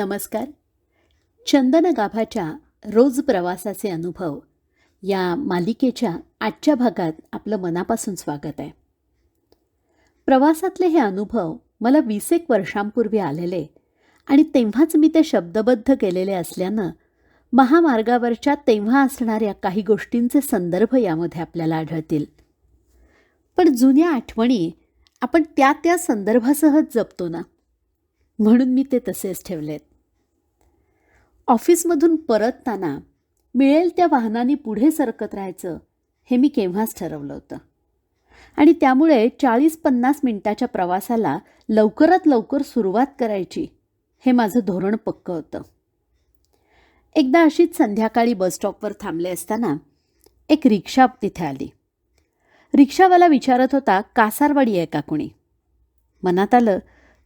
नमस्कार. चंदन गाभाच्या रोज प्रवासाचे अनुभव या मालिकेच्या आजच्या भागात आपलं मनापासून स्वागत आहे. प्रवासातले हे अनुभव मला वीस एक वर्षांपूर्वी आलेले आणि तेव्हाच मी ते शब्दबद्ध केलेले असल्यानं महामार्गावरच्या तेव्हा असणाऱ्या काही गोष्टींचे संदर्भ यामध्ये आपल्याला आढळतील. पण जुन्या आठवणी आपण त्या त्या संदर्भासहच जपतो ना? म्हणून मी ते तसेच ठेवलेत. ऑफिसमधून परतताना मिळेल त्या वाहनाने पुढे सरकत राहायचं हे मी केव्हाच ठरवलं होतं. आणि त्यामुळे चाळीस पन्नास मिनिटाच्या प्रवासाला लवकरात लवकर सुरुवात करायची हे माझं धोरण पक्कं होतं. एकदा अशीच संध्याकाळी बसस्टॉपवर थांबले असताना एक रिक्षा तिथे आली. रिक्षावाला विचारत होता कासारवाडी आहे का कोणी? मनात आलं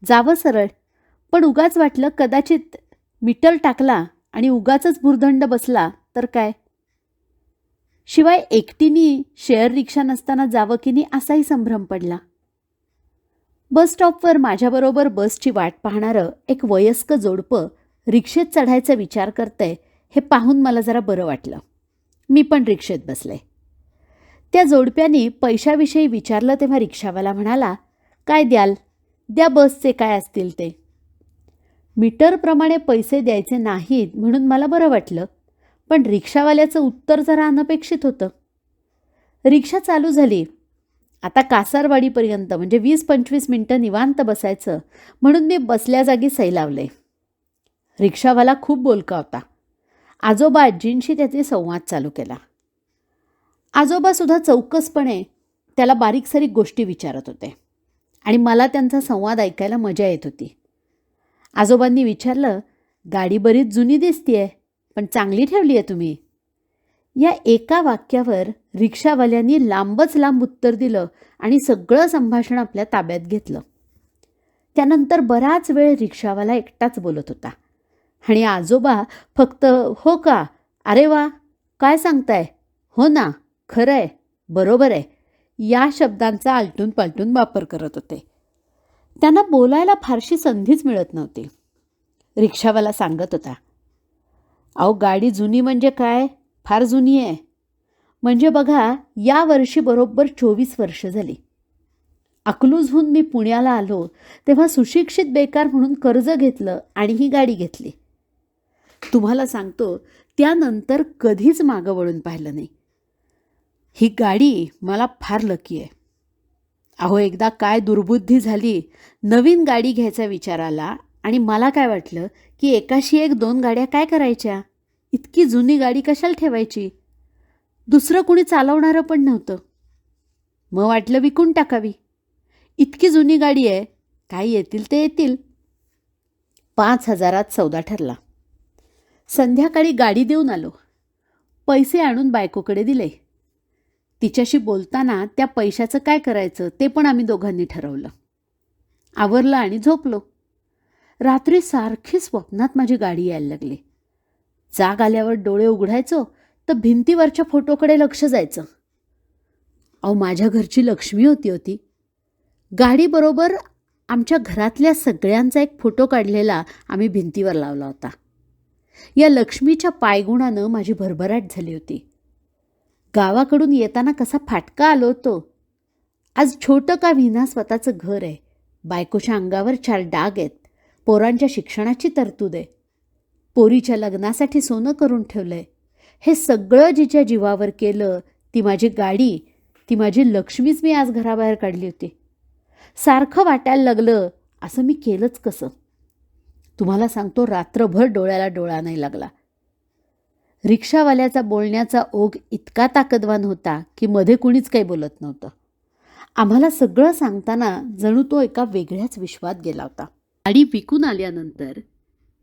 जावं सरळ पण उगाच वाटलं कदाचित मीटर टाकला आणि उगाचच भुर्दंड बसला तर काय? शिवाय एकटीनी शेअर रिक्षा नसताना जावं की नाही असाही संभ्रम पडला. बस स्टॉपवर माझ्याबरोबर बसची वाट पाहणारं एक वयस्क जोडपं रिक्षेत चढायचा विचार करतंय हे पाहून मला जरा बरं वाटलं. मी पण रिक्षेत बसले. त्या जोडप्यानी पैशाविषयी विचारलं तेव्हा रिक्षावाला म्हणाला काय द्याल? द्या बसचे काय असतील ते. मीटरप्रमाणे पैसे द्यायचे नाहीत म्हणून मला बरं वाटलं. पण रिक्षावाल्याचं उत्तर जरा अनपेक्षित होतं. रिक्षा चालू झाली. आता कासारवाडीपर्यंत म्हणजे वीस पंचवीस मिनटं निवांत बसायचं म्हणून मी बसल्या जागी सैलावले. रिक्षावाला खूप बोलका होता. आजोबा आजींशी त्याचे संवाद चालू केला. आजोबासुद्धा चौकसपणे त्याला बारीकसारीक गोष्टी विचारत होते. आणि मला त्यांचा संवाद ऐकायला मजा येत होती. आजोबांनी विचारलं गाडी बरीच जुनी दिसतीये पण चांगली ठेवली आहे तुम्ही. या एका वाक्यावर रिक्षावाल्यांनी लांबच लांब उत्तर दिलं आणि सगळं संभाषण आपल्या ताब्यात घेतलं. त्यानंतर बराच वेळ रिक्षावाला एकटाच बोलत होता. आणि आजोबा फक्त हो का? अरे वा! काय सांगताय? हो ना खरं आहे बरोबर आहे या शब्दांचा आलटून पालटून वापर करत होते. त्यांना बोलायला फारशी संधीच मिळत नव्हती. रिक्षावाला सांगत होता अहो गाडी जुनी म्हणजे काय? फार जुनी आहे. म्हणजे बघा या वर्षी बरोबर चोवीस वर्ष झाली. अकलूजहून मी पुण्याला आलो तेव्हा सुशिक्षित बेकार म्हणून कर्ज घेतलं आणि ही गाडी घेतली. तुम्हाला सांगतो त्यानंतर कधीच मागं वळून पाहिलं नाही. ही गाडी मला फार लकी आहे. अहो एकदा काय दुर्बुद्धी झाली? नवीन गाडी घ्यायचा विचार आला आणि मला काय वाटलं की एकाशी एक दोन गाड्या काय करायच्या? इतकी जुनी गाडी कशाला ठेवायची? दुसरं कुणी चालवणारं पण नव्हतं. मग वाटलं विकून टाकावी. इतकी जुनी गाडी आहे काय येतील ते येतील. पाच हजारात सौदा ठरला. संध्याकाळी गाडी देऊन आलो. पैसे आणून बायकोकडे दिले. तिच्याशी बोलताना त्या पैशाचं काय करायचं ते पण आम्ही दोघांनी ठरवलं. आवरलं आणि झोपलो. रात्री सारखी स्वप्नात माझी गाडी यायला लागली. जाग आल्यावर डोळे उघडायचो तर भिंतीवरच्या फोटोकडे लक्ष जायचं. अहो माझ्या घरची लक्ष्मी होती होती गाडीबरोबर आमच्या घरातल्या सगळ्यांचा एक फोटो काढलेला आम्ही भिंतीवर लावला होता. या लक्ष्मीच्या पायगुणानं माझी भरभराट झाली होती. गावाकडून येताना कसा फाटका आलो होतो आज छोटं का विना स्वतःचं घर आहे. बायकोच्या अंगावर चार डाग आहेत. पोरांच्या शिक्षणाची तरतूद आहे. पोरीच्या लग्नासाठी सोनं करून ठेवलं आहे हे सगळं जिच्या जीवावर केलं ती माझी गाडी ती माझी लक्ष्मीच मी आज घराबाहेर काढली होती. सारखं वाटायला लागलं असं मी केलंच कसं? तुम्हाला सांगतो रात्रभर डोळ्याला डोळा नाही लागला. रिक्षावाल्याचा बोलण्याचा ओघ इतका ताकदवान होता की मध्ये कुणीच काही बोलत नव्हतं. आम्हाला सगळं सांगताना जणू तो एका वेगळ्याच विश्वात गेला होता. गाडी विकून आल्यानंतर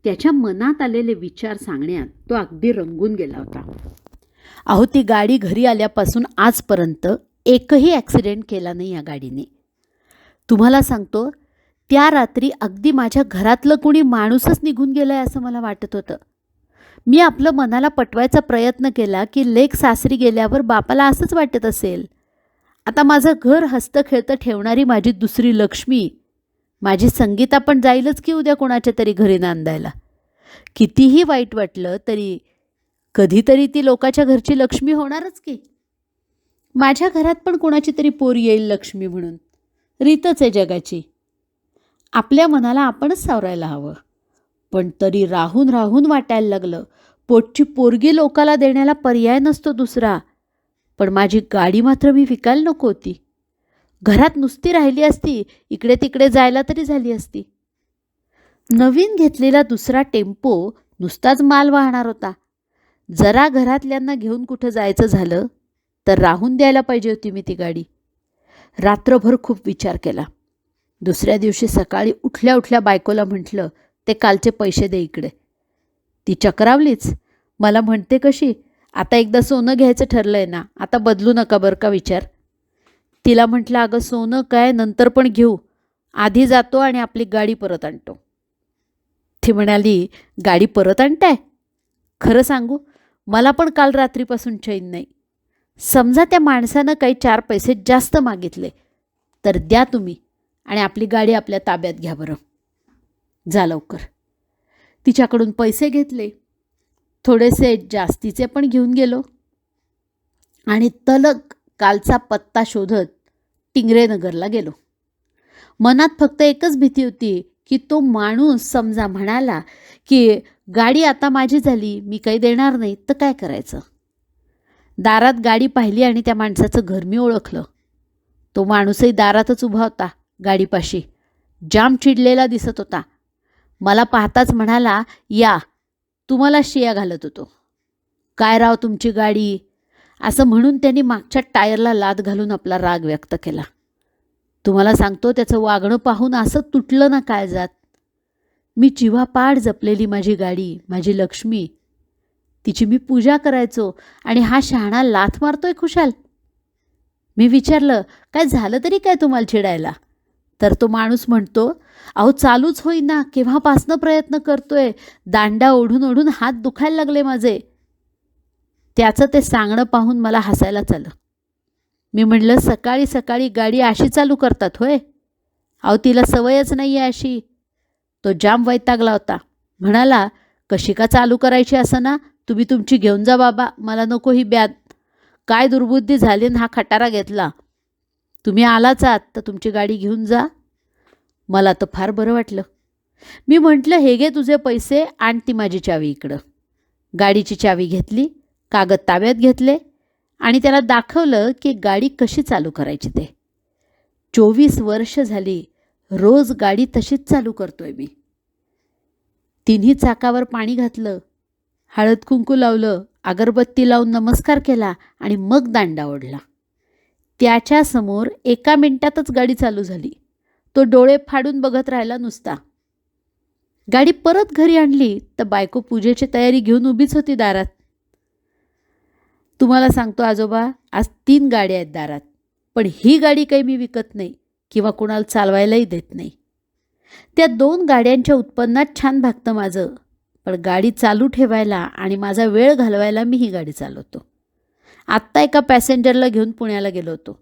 त्याच्या मनात आलेले विचार सांगण्यात तो अगदी रंगून गेला होता. अहो ती गाडी घरी आल्यापासून आजपर्यंत एकही ॲक्सिडेंट केला नाही या गाडीने. तुम्हाला सांगतो त्या रात्री अगदी माझ्या घरातलं कोणी माणूसच निघून गेलं आहे असं मला वाटत होतं. मी आपलं मनाला पटवायचा प्रयत्न केला की लेक सासरी गेल्यावर बापाला असंच वाटत असेल. आता माझं घर हस्तखेळतं ठेवणारी माझी दुसरी लक्ष्मी. माझी संगीता पण जाईलच की उद्या कोणाच्या तरी घरी नांदायला. कितीही वाईट वाटलं तरी कधीतरी ती लोकाच्या घरची लक्ष्मी होणारच की. माझ्या घरात पण कोणाची तरी पोर येईल लक्ष्मी म्हणून. रीतच आहे जगाची. आपल्या मनाला आपणच सावरायला हवं. पण तरी राहून राहून वाटायला लागलं. पोटची पोरगी लोकाला देण्याला पर्याय नसतो दुसरा. पण माझी गाडी मात्र मी विकायला नको होती. घरात नुसती राहिली असती इकडे तिकडे जायला तरी झाली असती. नवीन घेतलेला दुसरा टेम्पो नुसताच माल वाहणार होता. जरा घरातल्यांना घेऊन कुठं जायचं झालं तर राहून द्यायला पाहिजे होती मी ती गाडी. रात्रभर खूप विचार केला. दुसऱ्या दिवशी सकाळी उठल्या उठल्या बायकोला म्हटलं ते कालचे पैसे दे इकडे. ती चक्रावलीच. मला म्हणते कशी आता एकदा सोनं घ्यायचं ठरलं आहे ना आता बदलू नका बरं का विचार. तिला म्हटलं अगं सोनं काय नंतर पण घेऊ. आधी जातो आणि आपली गाडी परत आणतो. ती म्हणाली गाडी परत आणताय? खरं सांगू मला पण काल रात्रीपासून चैन नाही. समजा त्या माणसानं काही चार पैसे जास्त मागितले तर द्या तुम्ही आणि आपली गाडी आपल्या ताब्यात घ्या बरं. जा लवकर. तिच्याकडून पैसे घेतले. थोडेसे जास्तीचे पण घेऊन गेलो. आणि तलक कालचा पत्ता शोधत टिंगरेनगरला गेलो. मनात फक्त एकच भीती होती की तो माणूस समजा म्हणाला की गाडी आता माझी झाली मी काही देणार नाही तर काय करायचं? दारात गाडी पाहिली आणि त्या माणसाचं घर मी ओळखलं. तो माणूसही दारातच उभा होता गाडीपाशी. जाम चिडलेला दिसत होता. मला पाहताच म्हणाला या तुम्हाला शिया घालत होतो. काय राव तुमची गाडी? असं म्हणून त्यांनी मागच्या टायरला लाद घालून आपला राग व्यक्त केला. तुम्हाला सांगतो त्याचं वागणं पाहून असं तुटलं ना काय जात? मी जीवापाड जपलेली माझी गाडी माझी लक्ष्मी. तिची मी पूजा करायचो आणि हा शहाणा लाथ मारतोय खुशाल. मी विचारलं काय झालं तरी काय तुम्हाला चिडायला? तर तो माणूस म्हणतो अहो चालूच होईना केव्हापासनं प्रयत्न करतोय? दांडा ओढून ओढून हात दुखायला लागले माझे. त्याचं ते सांगणं पाहून मला हसायला चालं मी म्हणलं सकाळी सकाळी गाडी अशी चालू करतात होय? अहो तिला सवयच नाही आहे अशी. तो जाम वैतागला होता. म्हणाला कशी का चालू करायची असं ना? तुम्ही तुमची घेऊन जा बाबा मला नको ही ब्याद काय दुर्बुद्धी झाली ना हा खटारा घेतला. तुम्ही आलाच आहात तर तुमची गाडी घेऊन जा. मला तर फार बरं वाटलं. मी म्हटलं हे घे तुझे पैसे आण ती माझी चावी इकडं. गाडीची चावी घेतली कागद ताब्यात घेतले आणि त्याला दाखवलं की गाडी कशी चालू करायची ते. चोवीस वर्ष झाली रोज गाडी तशीच चालू करतोय मी. तिन्ही चाकावर पाणी घातलं हळद कुंकू लावलं अगरबत्ती लावून नमस्कार केला आणि मग दांडा ओढला. त्याच्यासमोर एका मिनिटातच गाडी चालू झाली. तो डोळे फाडून बघत राहिला नुसता. गाडी परत घरी आणली तर बायको पूजेची तयारी घेऊन उभीच होती दारात. तुम्हाला सांगतो आजोबा आज तीन गाड्या आहेत दारात. पण ही गाडी काही मी विकत नाही किंवा कुणाला चालवायलाही देत नाही. त्या दोन गाड्यांच्या उत्पन्नात छान भागतं माझं. पण गाडी चालू ठेवायला आणि माझा वेळ घालवायला मी ही गाडी चालवतो. आत्ता एका पॅसेंजरला घेऊन पुण्याला गेलो होतो.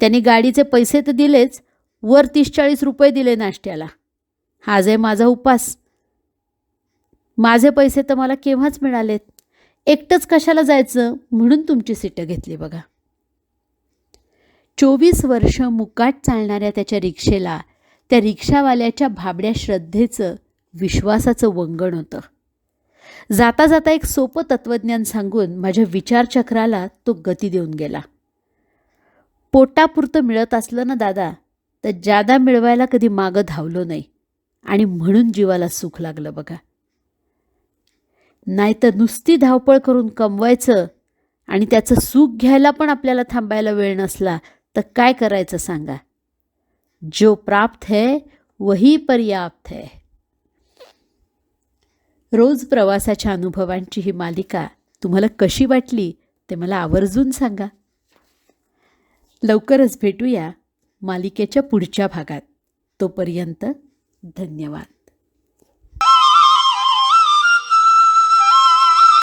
त्यांनी गाडीचे पैसे तर दिलेच वर तीस चाळीस रुपये दिले नाश्त्याला हा आहे माझा उपास. माझे पैसे तर मला केव्हाच मिळालेत? एकटंच कशाला जायचं? म्हणून तुमची सीटं घेतली बघा. चोवीस वर्ष मुकाट चालणाऱ्या त्याच्या रिक्षेला त्या रिक्षावाल्याच्या भाबड्या श्रद्धेचं विश्वासाचं वंगण होतं. जाता जाता एक सोपं तत्त्वज्ञान सांगून माझ्या विचारचक्राला तो गती देऊन गेला. पोटापुरतं मिळत असलं ना दादा तर जादा मिळवायला कधी मागं धावलो नाही आणि म्हणून जीवाला सुख लागलं बघा. नाहीतर नुसती धावपळ करून कमवायचं आणि त्याचं सुख घ्यायला पण आपल्याला थांबायला वेळ नसला तर काय करायचं सांगा? जो प्राप्त है वही पर्याप्त है. रोज प्रवासाच्या अनुभवांची ही मालिका तुम्हाला कशी वाटली ते मला आवर्जून सांगा. लवकरच भेटूया मालिकेच्या पुढच्या भागात. तोपर्यंत धन्यवाद.